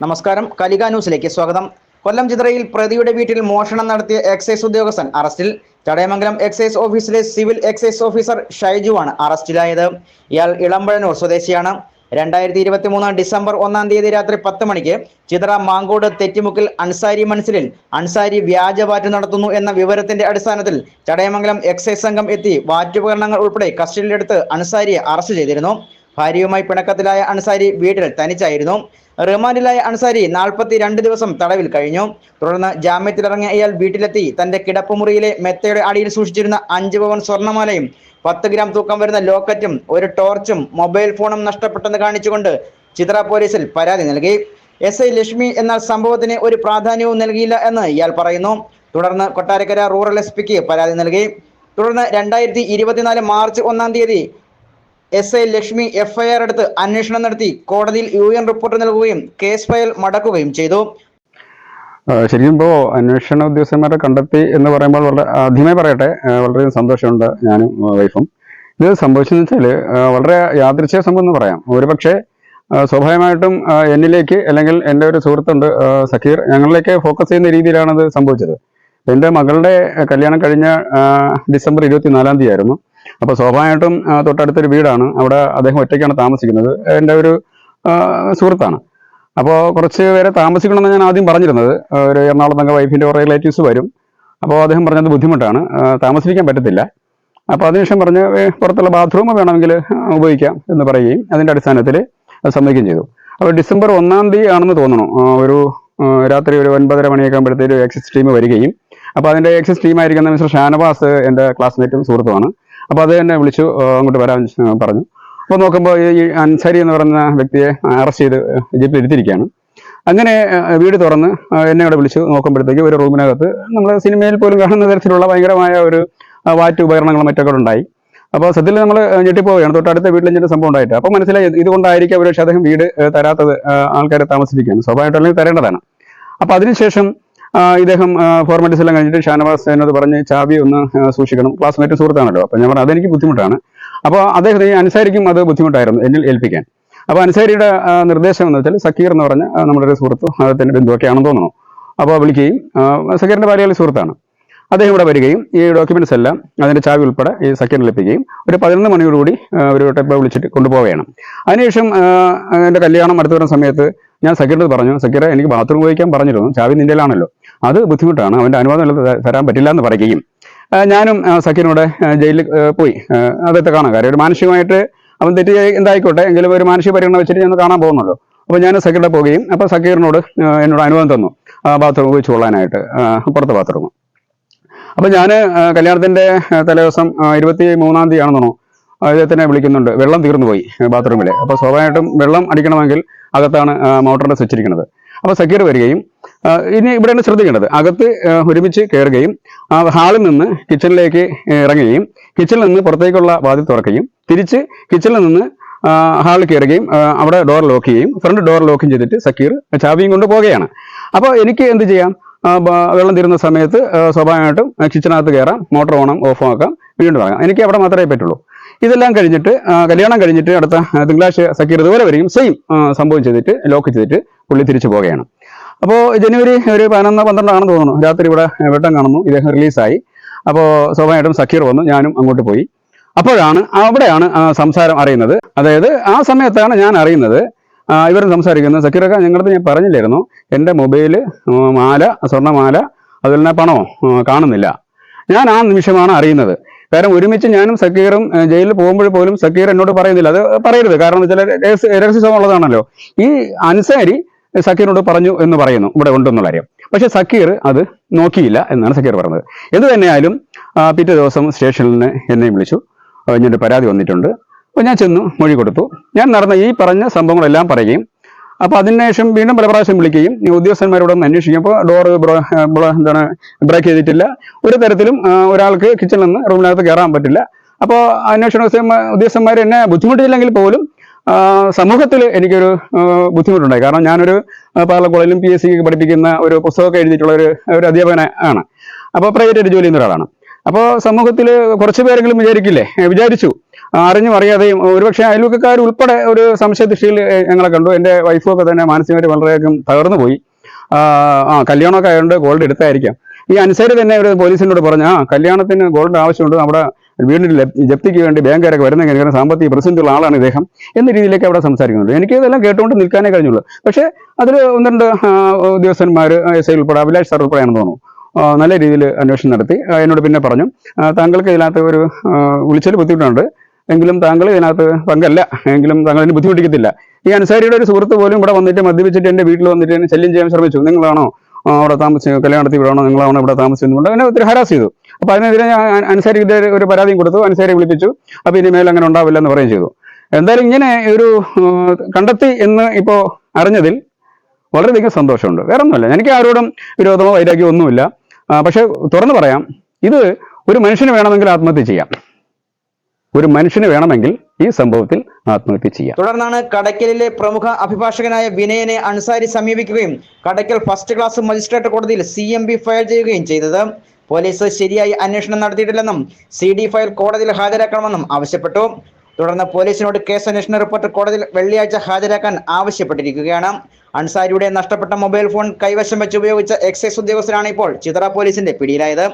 നമസ്കാരം. കലിക ന്യൂസിലേക്ക് സ്വാഗതം. കൊല്ലം ചിത്രയിൽ പ്രതിയുടെ വീട്ടിൽ മോഷണം നടത്തിയ എക്സൈസ് ഉദ്യോഗസ്ഥൻ അറസ്റ്റിൽ. ചടയമംഗലം എക്സൈസ് ഓഫീസിലെ സിവിൽ എക്സൈസ് ഓഫീസർ ഷൈജുവാണ് അറസ്റ്റിലായത്. ഇയാൾ ഇളമ്പഴനൂർ സ്വദേശിയാണ്. രണ്ടായിരത്തി ഇരുപത്തി മൂന്ന് ഡിസംബർ ഒന്നാം തീയതി രാത്രി പത്ത് മണിക്ക് ചിത്ര മാങ്കോട് തെറ്റിമുക്കിൽ അൻസാരി മനസ്സിലിൽ അൻസാരി വ്യാജ വാറ്റ് നടത്തുന്നു എന്ന വിവരത്തിന്റെ അടിസ്ഥാനത്തിൽ ചടയമംഗലം എക്സൈസ് സംഘം എത്തി വാറ്റുപകരണങ്ങൾ ഉൾപ്പെടെ കസ്റ്റഡിയിലെടുത്ത് അൻസാരിയെ അറസ്റ്റ് ചെയ്തിരുന്നു. ഭാര്യയുമായി പിണക്കത്തിലായ അൻസാരി വീട്ടിൽ തനിച്ചായിരുന്നു. റിമാൻഡിലായ അൻസാരി നാൽപ്പത്തി രണ്ട് ദിവസം തടവിൽ കഴിഞ്ഞു. തുടർന്ന് ജാമ്യത്തിലിറങ്ങിയ ഇയാൾ വീട്ടിലെത്തി. തന്റെ കിടപ്പുമുറിയിലെ മെത്തയുടെ അടിയിൽ സൂക്ഷിച്ചിരുന്ന അഞ്ച് പവൻ സ്വർണമാലയും പത്ത് ഗ്രാം തൂക്കം വരുന്ന ലോക്കറ്റും ഒരു ടോർച്ചും മൊബൈൽ ഫോണും നഷ്ടപ്പെട്ടെന്ന് കാണിച്ചുകൊണ്ട് ചിത്ര പോലീസിൽ പരാതി നൽകി. എസ് ഐ ലക്ഷ്മി എന്നാൽ സംഭവത്തിന് ഒരു പ്രാധാന്യവും നൽകിയില്ല എന്ന് ഇയാൾ പറയുന്നു. തുടർന്ന് കൊട്ടാരക്കര റൂറൽ എസ് പിക്ക് പരാതി നൽകി. തുടർന്ന് രണ്ടായിരത്തി ഇരുപത്തിനാല് മാർച്ച് ഒന്നാം തീയതി എസ് ഐ ലക്ഷ്മി എഫ്ഐആർ എടുത്ത് അന്വേഷണം നടത്തി കോടതിയിൽ യു എൻ റിപ്പോർട്ട് നൽകുകയും കേസ് ഫയൽ മടക്കുകയും ചെയ്തു. ശരിക്കും ഇപ്പോൾ അന്വേഷണ ഉദ്യോഗസ്ഥന്മാരെ കണ്ടെത്തി എന്ന് പറയുമ്പോൾ വളരെ ആദ്യമേ പറയട്ടെ വളരെ സന്തോഷമുണ്ട് ഞാനും വൈഫും. ഇത് സംഭവിച്ചതെന്ന് വെച്ചാൽ വളരെ യാദൃശ്യ സംഭവം എന്ന് പറയാം. ഒരുപക്ഷെ സ്വാഭാവികമായിട്ടും എന്നിലേക്ക് അല്ലെങ്കിൽ എന്റെ ഒരു സുഹൃത്തുണ്ട് സഖീർ ഞങ്ങളിലേക്ക് ഫോക്കസ് ചെയ്യുന്ന രീതിയിലാണ് അത് സംഭവിച്ചത്. എന്റെ മകളുടെ കല്യാണം കഴിഞ്ഞ ഡിസംബർ ഇരുപത്തിനാലാം തീയതി ആയിരുന്നു. അപ്പോൾ സ്വാഭാവികമായിട്ടും തൊട്ടടുത്തൊരു വീടാണ്. അവിടെ അദ്ദേഹം ഒറ്റയ്ക്കാണ് താമസിക്കുന്നത്. എന്റെ ഒരു സുഹൃത്താണ്. അപ്പോൾ കുറച്ച് പേരെ താമസിക്കണമെന്ന് ഞാൻ ആദ്യം പറഞ്ഞിരുന്നത്. ഒരു എറണാകുളം തങ്ക വൈഫിന്റെ കുറേ റിലേറ്റീവ്സ് വരും. അപ്പോൾ അദ്ദേഹം പറഞ്ഞത് ബുദ്ധിമുട്ടാണ്. താമസിപ്പിക്കാൻ പറ്റത്തില്ല. അപ്പോൾ അതിനുശേഷം പറഞ്ഞ് പുറത്തുള്ള ബാത്റൂം വേണമെങ്കിൽ ഉപയോഗിക്കാം എന്ന് പറയുകയും അതിന്റെ അടിസ്ഥാനത്തിൽ അത് സമ്മതിക്കുകയും ചെയ്തു. അപ്പോൾ ഡിസംബർ ഒന്നാം തീയതി ആണെന്ന് തോന്നുന്നു ഒരു രാത്രി ഒരു ഒൻപതര മണിയൊക്കെ ആകുമ്പോഴത്തേക്ക് എക്സിസ് ടീം വരികയും. അപ്പോൾ അതിന്റെ എക്സിസ് ടീമായിരിക്കുന്ന മിസ്റ്റർ ഷാനവാസ് എന്റെ ക്ലാസ്മേറ്റും സുഹൃത്തുമാണ്. അപ്പോൾ അത് എന്നെ വിളിച്ചു അങ്ങോട്ട് വരാൻ പറഞ്ഞു. അപ്പോൾ നോക്കുമ്പോൾ ഈ അൻസാരി എന്ന് പറയുന്ന വ്യക്തിയെ അറസ്റ്റ് ചെയ്ത് ജീപ്പിൽ ഇരുത്തിയിരിക്കുകയാണ്. അങ്ങനെ വീട് തുറന്ന് എന്നെ അവിടെ വിളിച്ചു നോക്കുമ്പോഴത്തേക്ക് ഒരു റൂമിനകത്ത് നമ്മൾ സിനിമയിൽ പോലും കാണുന്ന തരത്തിലുള്ള ഭയങ്കരമായ ഒരു വാറ്റ് ഉപകരണങ്ങളും മറ്റൊക്കെ ഉണ്ടായി. അപ്പോൾ സത്യത്തിൽ നമ്മൾ ഞെട്ടിപ്പോവുകയാണ്. തൊട്ടടുത്ത വീട്ടിൽ ഇങ്ങനെ സംഭവം ഉണ്ടായിട്ട്. അപ്പോൾ മനസ്സിലായി ഇത് ഇതുകൊണ്ടായിരിക്കും ഒരു പക്ഷേ അദ്ദേഹം വീട് തരാത്തത് ആൾക്കാരെ താമസിപ്പിക്കുകയാണ്. സ്വാഭാവികമായിട്ടും തരേണ്ടതാണ്. അപ്പോൾ അതിനുശേഷം ഇദ്ദേഹം ഫോർമാലിറ്റീസ് എല്ലാം കഴിഞ്ഞിട്ട് ഷാനവാസ് എന്നോട് പറഞ്ഞ് ചാവി ഒന്ന് സൂക്ഷിക്കണം. ക്ലാസ്മേറ്റ് സുഹൃത്താണല്ലോ. അപ്പം ഞാൻ പറഞ്ഞു അതെനിക്ക് ബുദ്ധിമുട്ടാണ്. അപ്പോൾ അദ്ദേഹത്തിന് അനുസാരിക്കും അത് ബുദ്ധിമുട്ടായിരുന്നു എന്നിൽ ഏൽപ്പിക്കാൻ. അപ്പോൾ അനുസാരിയുടെ നിർദ്ദേശം എന്ന് വെച്ചാൽ സക്കീർ എന്ന് പറഞ്ഞ നമ്മുടെ ഒരു സുഹൃത്ത് അദ്ദേഹത്തിന്റെ ബന്ധുവൊക്കെ ആണെന്ന് തോന്നുന്നു. അപ്പോൾ വിളിക്കുകയും സക്കീറിന്റെ ഭാര്യയുടെ സുഹൃത്താണ്. അദ്ദേഹം ഇവിടെ വരികയും ഈ ഡോക്യുമെന്റ്സ് എല്ലാം അതിന്റെ ചാവി ഉൾപ്പെടെ ഈ സക്കീറിന് ലഭിക്കുകയും ഒരു പതിനൊന്ന് മണിയോടുകൂടി ഒരു ടൈപ്പ് വിളിച്ചിട്ട് കൊണ്ടുപോവുകയാണ്. അതിനുശേഷം എന്റെ കല്യാണം അടുത്ത വരുന്ന സമയത്ത് ഞാൻ സക്കീറിനോട് പറഞ്ഞു സക്കീറെ എനിക്ക് ബാത്റൂം ഉപയോഗിക്കാൻ പറഞ്ഞിരുന്നു ചാവി നിന്റെലാണല്ലോ അത് ബുദ്ധിമുട്ടാണ് അവന്റെ അനുവാദം തരാൻ പറ്റില്ല എന്ന് പറയുകയും ഞാനും സക്കീറിനോട് ജയിലിൽ പോയി. അതൊക്കെ കാണാൻ കാര്യം ഒരു മാനസികമായിട്ട് അവൻ തെറ്റി എന്തായിക്കോട്ടെ എങ്കിലും ഒരു മാനസിക പരിഗണന വെച്ചിട്ട് ഞാൻ കാണാൻ പോകുന്നുള്ളൂ. അപ്പോൾ ഞാൻ സക്കീറിനെ പോവുകയും അപ്പോൾ സക്കീറിനോട് എന്നോട് അനുവാദം തന്നു ബാത്റൂം ഉപയോഗിച്ച് കൊള്ളാനായിട്ട് പുറത്ത് ബാത്റൂം അപ്പോൾ ഞാൻ കല്യാണത്തിന്റെ തലേ തലേദിവസം ഇരുപത്തി മൂന്നാം തീയതി ആണെന്നോ അദ്ദേഹത്തിനെ വിളിക്കുന്നുണ്ട്. വെള്ളം തീർന്നു പോയി ബാത്റൂമിൽ അപ്പോൾ സ്വാഭാവികമായിട്ടും വെള്ളം അടിക്കണമെങ്കിൽ അകത്താണ് മോട്ടറിന്റെ സ്വിച്ച് ഇരിക്കുന്നത്. അപ്പോൾ സക്കീർ വരികയും ഇനി ഇവിടെയാണ് ശ്രദ്ധിക്കേണ്ടത്. അകത്ത് ഒരുമിച്ച് കയറുകയും ഹാളിൽ നിന്ന് കിച്ചണിലേക്ക് ഇറങ്ങുകയും കിച്ചണിൽ നിന്ന് പുറത്തേക്കുള്ള വാതിൽ തുറക്കുകയും തിരിച്ച് കിച്ചണിൽ നിന്ന് ഹാളിൽ കയറുകയും അവിടെ ഡോർ ലോക്ക് ചെയ്യും ഫ്രണ്ട് ഡോർ ലോക്കും ചെയ്തിട്ട് സക്കീർ ചാവിയും കൊണ്ട് പോവുകയാണ് അപ്പോൾ എനിക്ക് എന്ത് ചെയ്യാം? വെള്ളം തീരുന്ന സമയത്ത് സ്വാഭാവികമായിട്ടും കിച്ചണകത്ത് കയറാം മോട്ടർ ഓണം ഓഫ് ആക്കാം വീണ്ടും ഇറങ്ങാം എനിക്ക് അവിടെ മാത്രമേ പറ്റുള്ളൂ. ഇതെല്ലാം കഴിഞ്ഞിട്ട് കല്യാണം കഴിഞ്ഞിട്ട് അടുത്ത തിങ്കളാഴ്ച സക്കീർ ഇതുപോലെ വരെയും സെയിം സംഭവം ചെയ്തിട്ട് ലോക്ക് ചെയ്തിട്ട് പുള്ളി തിരിച്ചു പോവുകയാണ്. അപ്പോൾ ജനുവരി ഒരു പതിനൊന്ന് പന്ത്രണ്ടാണെന്ന് തോന്നുന്നു. രാത്രി ഇവിടെ വെട്ടം കാണുന്നു. ഇദ്ദേഹം റിലീസായി അപ്പോൾ സ്വാഭാവികമായിട്ടും സക്കീർ വന്നു. ഞാനും അങ്ങോട്ട് പോയി. അപ്പോഴാണ് അവിടെയാണ് സംസാരം അറിയുന്നത്. അതായത് ആ സമയത്താണ് ഞാൻ അറിയുന്നത്. ഇവരും സംസാരിക്കുന്നത് സക്കീറൊക്കെ ഞങ്ങളുടെ ഞാൻ പറഞ്ഞില്ലായിരുന്നു. എന്റെ മൊബൈൽ മാല സ്വർണമാല അതുപോലെ തന്നെ പണമോ കാണുന്നില്ല. ഞാൻ ആ നിമിഷമാണ് അറിയുന്നത്. കാരണം ഒരുമിച്ച് ഞാനും സക്കീറും ജയിലിൽ പോകുമ്പോൾ പോലും സക്കീർ എന്നോട് പറയുന്നില്ല. അത് പറയരുത്. കാരണം ചില വെച്ചാൽ രഹസ്യ- ഉള്ളതാണല്ലോ ഈ അൻസാരി സക്കീറിനോട് പറഞ്ഞു എന്ന് പറയുന്നു. ഇവിടെ ഉണ്ടെന്നുള്ള കാര്യം. പക്ഷെ സക്കീർ അത് നോക്കിയില്ല എന്നാണ് സക്കീർ പറഞ്ഞത്. എന്ത് തന്നെയായാലും പിറ്റേ ദിവസം സ്റ്റേഷനിൽ നിന്ന് എന്നെ വിളിച്ചു. ആ, പരാതി വന്നിട്ടുണ്ട്. അപ്പോൾ ഞാൻ ചെന്നു മൊഴി കൊടുത്തു. ഞാൻ നടന്ന ഈ പറഞ്ഞ സംഭവങ്ങളെല്ലാം പറയുകയും അപ്പോൾ അതിനുശേഷം വീണ്ടും പല പ്രാവശ്യം വിളിക്കുകയും ഉദ്യോഗസ്ഥന്മാരോടൊന്ന് അന്വേഷിക്കുമ്പോൾ ഡോർ എന്താണ് ബ്രേക്ക് ചെയ്തിട്ടില്ല. ഒരു തരത്തിലും ഒരാൾക്ക് കിച്ചണിൽ നിന്ന് റൂമിനകത്ത് കയറാൻ പറ്റില്ല. അപ്പോൾ അന്വേഷണ ഉദ്യോഗസ്ഥന്മാർ എന്നെ ബുദ്ധിമുട്ടിയില്ലെങ്കിൽ പോലും സമൂഹത്തിൽ എനിക്കൊരു ബുദ്ധിമുട്ടുണ്ടായി. കാരണം ഞാനൊരു ആ, പാർല കോളേജിലും പി എസ് സിക്ക് പഠിപ്പിക്കുന്ന ഒരു പുസ്തകമൊക്കെ എഴുതിയിട്ടുള്ള ഒരു ഒരു അധ്യാപകന ആണ്. അപ്പോൾ പ്രൈവറ്റ് ജോലി ചെയ്യുന്ന ഒരാളാണ്. അപ്പോൾ സമൂഹത്തിൽ കുറച്ച് പേരെങ്കിലും വിചാരിക്കില്ലേ? വിചാരിച്ചു. അറിഞ്ഞും അറിയാതെയും ഒരുപക്ഷെ അയൽവക്കക്കാർ ഉൾപ്പെടെ ഒരു സംശയദൃഷ്ടിയിൽ ഞങ്ങളെ കണ്ടു. എന്റെ വൈഫൊക്കെ തന്നെ മാനസികമായിട്ട് വളരെയധികം തകർന്നു പോയി. ആ കല്യാണമൊക്കെ ആയതുകൊണ്ട് ഗോൾഡ് എടുത്തായിരിക്കാം. ഈ അനുസരി തന്നെ ഒരു പോലീസിനോട് പറഞ്ഞു ആ കല്യാണത്തിന് ഗോൾഡ് ആവശ്യമുണ്ട്. നമ്മുടെ വീടിന്റെ ജപ്തിക്ക് വേണ്ടി ബാങ്കുകാരൊക്കെ വരുന്ന കാരണം സാമ്പത്തിക പ്രതിസന്ധിയുള്ള ആളാണ് ഇദ്ദേഹം എന്ന രീതിയിലേക്ക് അവിടെ സംസാരിക്കുന്നുണ്ട്. എനിക്ക് ഇതെല്ലാം കേട്ടുകൊണ്ട് നിൽക്കാനേ കഴിഞ്ഞുള്ളൂ. പക്ഷേ അതിൽ ഒന്ന് രണ്ട് ഉദ്യോഗസ്ഥന്മാർ എസ് ഐ ഉൾപ്പെടെ അഭിലാഷ് സാർ ഉൾപ്പെടെയാണെന്ന് തോന്നുന്നു. നല്ല രീതിയിൽ അന്വേഷണം നടത്തി. എന്നോട് പിന്നെ പറഞ്ഞു താങ്കൾക്ക് ഇതിനകത്ത് ഒരു വിളിച്ചൊരു ബുദ്ധിമുട്ടുണ്ട്. എങ്കിലും താങ്കൾ ഇതിനകത്ത് പങ്കല്ല. എങ്കിലും താങ്കൾ എന്നെ ബുദ്ധിമുട്ടിക്കത്തില്ല. ഈ അൻസാരിയുടെ ഒരു സുഹൃത്ത് പോലും ഇവിടെ വന്നിട്ട് മദ്യപിച്ചിട്ട് എന്റെ വീട്ടിൽ വന്നിട്ട് എന്നെ ശല്യം ചെയ്യാൻ ശ്രമിച്ചു. നിങ്ങളാണോ അവിടെ താമസിച്ചു കല്യാണം നടത്തി വിടണോ നിങ്ങളാണോ ഇവിടെ താമസിച്ചുകൊണ്ട് എന്നെ ഒത്തിരി ഹരാസ് ചെയ്തു. അപ്പോൾ അതിനെതിരെ ഞാൻ അൻ- അൻസാരിക്ക് ഒരു- പരാതിയും കൊടുത്തു. അനുസരി വിളിപ്പിച്ചു. അപ്പോൾ ഇനി മേലെ അങ്ങനെ ഉണ്ടാവില്ല എന്ന് പറയുകയും ചെയ്തു. എന്തായാലും ഇങ്ങനെ ഒരു കണ്ടെത്തി എന്ന് ഇപ്പോൾ അറിഞ്ഞതിൽ വളരെയധികം സന്തോഷമുണ്ട്. വേറെ ഒന്നുമില്ല എനിക്ക് ആരോടും വിരോധമോ വൈരാഗ്യമോ ഒന്നുമില്ല. പക്ഷേ തുറന്നു പറയാം ഇത് ഒരു മനുഷ്യന് വേണമെങ്കിൽ ആത്മഹത്യ ചെയ്യാം. ഒരു മനുഷ്യന് വേണമെങ്കിൽ ഈ സംഭവത്തിൽ ആത്മഹത്യ ചെയ്യാം. തുടർന്നാണ് കടയ്ക്കലിലെ പ്രമുഖ അഭിഭാഷകനായ വിനയനെ അൻസാരി സമീപിക്കുകയും കടയ്ക്കൽ ഫസ്റ്റ് ക്ലാസ് മജിസ്ട്രേറ്റ് കോടതിയിൽ സി എം ബി ഫയൽ ചെയ്യുകയും ചെയ്തത്. പോലീസ് ശരിയായി അന്വേഷണം നടത്തിയിട്ടില്ലെന്നും സി ഡി ഫയൽ കോടതിയിൽ ഹാജരാക്കണമെന്നും ആവശ്യപ്പെട്ടു. തുടർന്ന് പോലീസിനോട് കേസ് അന്വേഷണ റിപ്പോർട്ട് കോടതിയിൽ വെള്ളിയാഴ്ച ഹാജരാക്കാൻ ആവശ്യപ്പെട്ടിരിക്കുകയാണ്. അൻസാരിയുടെ നഷ്ടപ്പെട്ട മൊബൈൽ ഫോൺ കൈവശം വെച്ച് ഉപയോഗിച്ച എക്സൈസ് ഉദ്യോഗസ്ഥരാണ് ഇപ്പോൾ ചിത്ര പോലീസിന്റെ പിടിയിലായത്.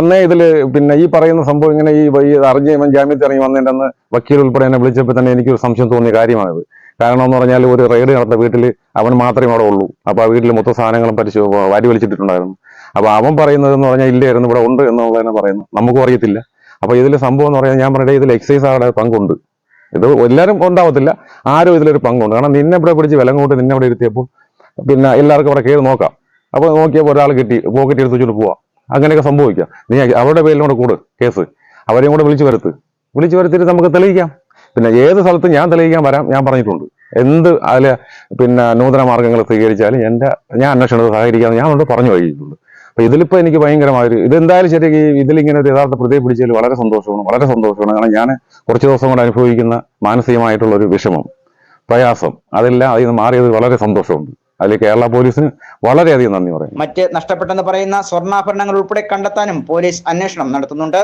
അന്നേ ഇതിൽ പിന്നെ ഈ പറയുന്ന സംഭവം ഇങ്ങനെ ഈ അറിഞ്ഞ ജാമ്യത്തിൽ ഇറങ്ങി വന്നിട്ടെന്ന് വക്കീൽ ഉൾപ്പെടെ എന്നെ വിളിച്ചപ്പോൾ തന്നെ എനിക്കൊരു സംശയം തോന്നിയ കാര്യമാണിത്. കാരണം എന്ന് പറഞ്ഞാൽ ഒരു റെയ്ഡ് നടന്ന വീട്ടിൽ അവൻ മാത്രമേ അവിടെ ഉള്ളൂ. അപ്പൊ ആ വീട്ടിൽ മൊത്തം സാധനങ്ങളും പരിശോ വാരി വലിച്ചിട്ടുണ്ടായിരുന്നു അപ്പൊ അവൻ പറയുന്നത് എന്ന് പറഞ്ഞാൽ ഇല്ലായിരുന്നു ഇവിടെ ഉണ്ട് എന്നുള്ളതിനെ പറയുന്നു. നമുക്കും അറിയത്തില്ല. അപ്പൊ ഇതിൽ സംഭവം എന്ന് പറഞ്ഞാൽ ഞാൻ പറഞ്ഞിട്ട് ഇതിൽ എക്സൈസ് അവിടെ പങ്കുണ്ട്. ഇത് എല്ലാവരും ഉണ്ടാവത്തില്ല. ആരും ഇതിലൊരു പങ്കുണ്ട്. കാരണം നിന്നെ ഇവിടെ പിടിച്ച് വില കൊണ്ട് നിന്നെ ഇരുത്തിയപ്പോൾ പിന്നെ എല്ലാവർക്കും അവിടെ കയറി നോക്കാം. അപ്പോൾ നോക്കിയപ്പോൾ ഒരാൾ കിട്ടി പോക്കറ്റ് എടുത്ത് വെച്ചിട്ട് പോവാം. അങ്ങനെയൊക്കെ സംഭവിക്കാം. നീ അവരുടെ പേരിലൂടെ കൂട് കേസ്. അവരെയും കൂടെ വിളിച്ചു വരുത്ത്. വിളിച്ചു വരുത്തിയിട്ട് നമുക്ക് തെളിയിക്കാം. പിന്നെ ഏത് സ്ഥലത്തും ഞാൻ തെളിയിക്കാൻ വരാം ഞാൻ പറഞ്ഞിട്ടുണ്ട്. എന്ത് അതിലെ പിന്നെ നൂതന മാർഗങ്ങൾ സ്വീകരിച്ചാലും എന്റെ ഞാൻ അന്വേഷണത്തിൽ സഹകരിക്കാമെന്ന് ഞാൻ പറഞ്ഞു കഴിഞ്ഞിട്ടുണ്ട്. അപ്പൊ ഇതിലിപ്പോ എനിക്ക് ഭയങ്കരമായൊരു ഇതെന്തായാലും ശരി ഇതിലിങ്ങനെ ഒരു യഥാർത്ഥ പ്രതിയെ പിടിച്ചതിൽ വളരെ സന്തോഷമാണ്. വളരെ സന്തോഷമാണ്. കാരണം ഞാൻ കുറച്ച് ദിവസം കൊണ്ട് അനുഭവിക്കുന്ന മാനസികമായിട്ടുള്ള ഒരു വിഷമം പ്രയാസം അതെല്ലാം അതിൽ നിന്ന് മാറിയത് വളരെ സന്തോഷമുണ്ട്. അതിൽ കേരള പോലീസിന് വളരെയധികം നന്ദി പറയും മറ്റ് നഷ്ടപ്പെട്ടെന്ന് പറയുന്ന സ്വർണാഭരണങ്ങൾ ഉൾപ്പെടെ കണ്ടെത്താനും പോലീസ് അന്വേഷണം നടത്തുന്നുണ്ട്.